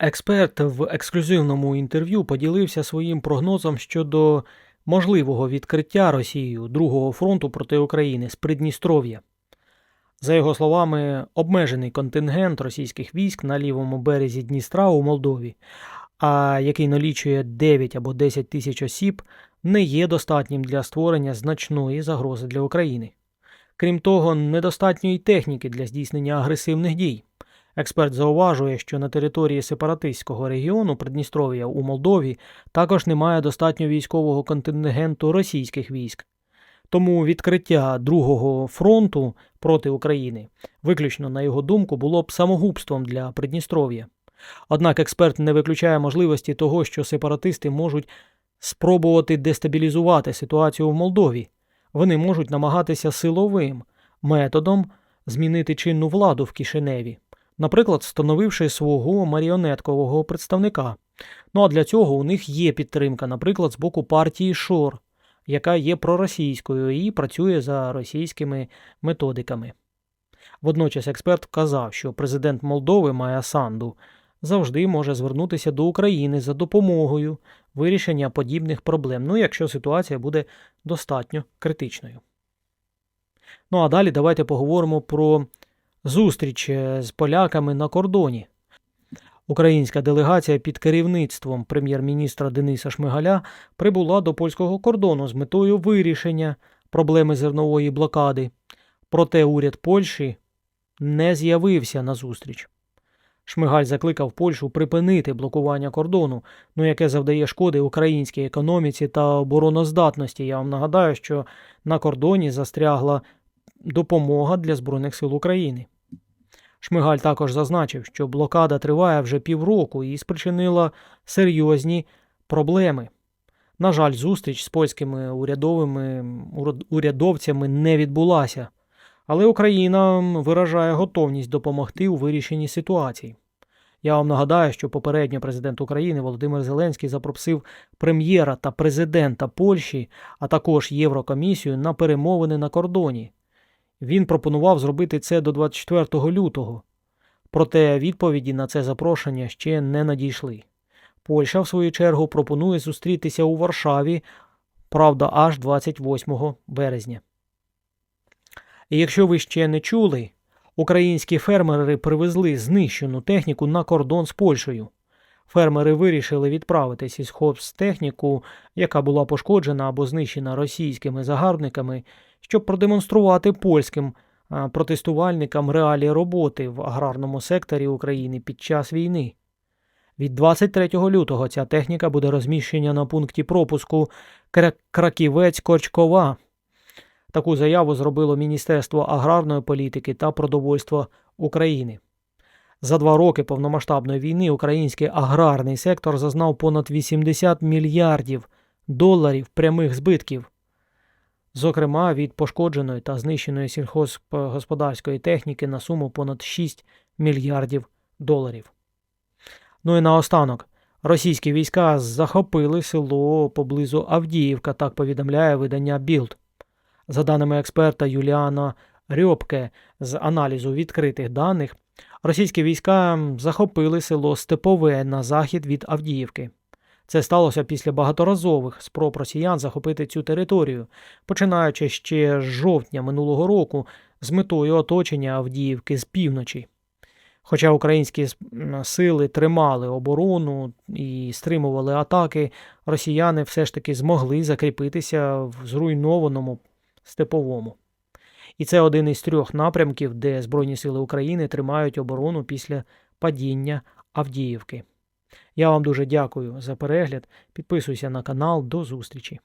Експерт в ексклюзивному інтерв'ю поділився своїм прогнозом щодо можливого відкриття Росією другого фронту проти України з Придністров'я. За його словами, обмежений контингент російських військ на лівому березі Дністра у Молдові, а який налічує 9 або 10 тисяч осіб, не є достатнім для створення значної загрози для України. Крім того, недостатньо й техніки для здійснення агресивних дій. Експерт зауважує, що на території сепаратистського регіону Придністров'я у Молдові також немає достатньо військового контингенту російських військ. Тому відкриття другого фронту проти України, виключно на його думку, було б самогубством для Придністров'я. Однак експерт не виключає можливості того, що сепаратисти можуть спробувати дестабілізувати ситуацію в Молдові. Вони можуть намагатися силовим методом змінити чинну владу в Кишиневі, наприклад, встановивши свого маріонеткового представника. Ну а для цього у них є підтримка, наприклад, з боку партії Шор, яка є проросійською і працює за російськими методиками. Водночас експерт вказав, що президент Молдови Майя Санду завжди може звернутися до України за допомогою вирішення подібних проблем, ну якщо ситуація буде достатньо критичною. Ну а далі давайте поговоримо про зустріч е, з поляками на кордоні. Українська делегація під керівництвом прем'єр-міністра Дениса Шмигаля прибула до польського кордону з метою вирішення проблеми зернової блокади. Проте уряд Польщі не з'явився на зустріч. Шмигаль закликав Польщу припинити блокування кордону, ну яке завдає шкоди українській економіці та обороноздатності. Я вам нагадаю, що на кордоні застрягла допомога для Збройних сил України. Шмигаль також зазначив, що блокада триває вже півроку і спричинила серйозні проблеми. На жаль, зустріч з польськими урядовими урядовцями не відбулася, але Україна виражає готовність допомогти у вирішенні ситуації. Я вам нагадаю, що попередньо президент України Володимир Зеленський запросив прем'єра та президента Польщі, а також Єврокомісію на перемовини на кордоні. Він пропонував зробити це до 24 лютого, проте відповіді на це запрошення ще не надійшли. Польща, в свою чергу, пропонує зустрітися у Варшаві, правда, аж 28 березня. І якщо ви ще не чули, українські фермери привезли знищену техніку на кордон з Польщею. Фермери вирішили відправити сільхозтехніку, яка була пошкоджена або знищена російськими загарбниками, щоб продемонструвати польським протестувальникам реалії роботи в аграрному секторі України під час війни. Від 23 лютого ця техніка буде розміщена на пункті пропуску Краківець-Корчкова. Таку заяву зробило Міністерство аграрної політики та продовольства України. За два роки повномасштабної війни український аграрний сектор зазнав понад 80 мільярдів доларів прямих збитків, зокрема від пошкодженої та знищеної сільхозгосподарської техніки на суму понад 6 мільярдів доларів. Ну і наостанок. Російські війська захопили село поблизу Авдіївка, так повідомляє видання Білд. За даними експерта Юліана Рьопке з аналізу відкритих даних, російські війська захопили село Степове на захід від Авдіївки. Це сталося після багаторазових спроб росіян захопити цю територію, починаючи ще з жовтня минулого року з метою оточення Авдіївки з півночі. Хоча українські сили тримали оборону і стримували атаки, росіяни все ж таки змогли закріпитися в зруйнованому степовому. І це один із трьох напрямків, де Збройні Сили України тримають оборону після падіння Авдіївки. Я вам дуже дякую за перегляд. Підписуйся на канал. До зустрічі!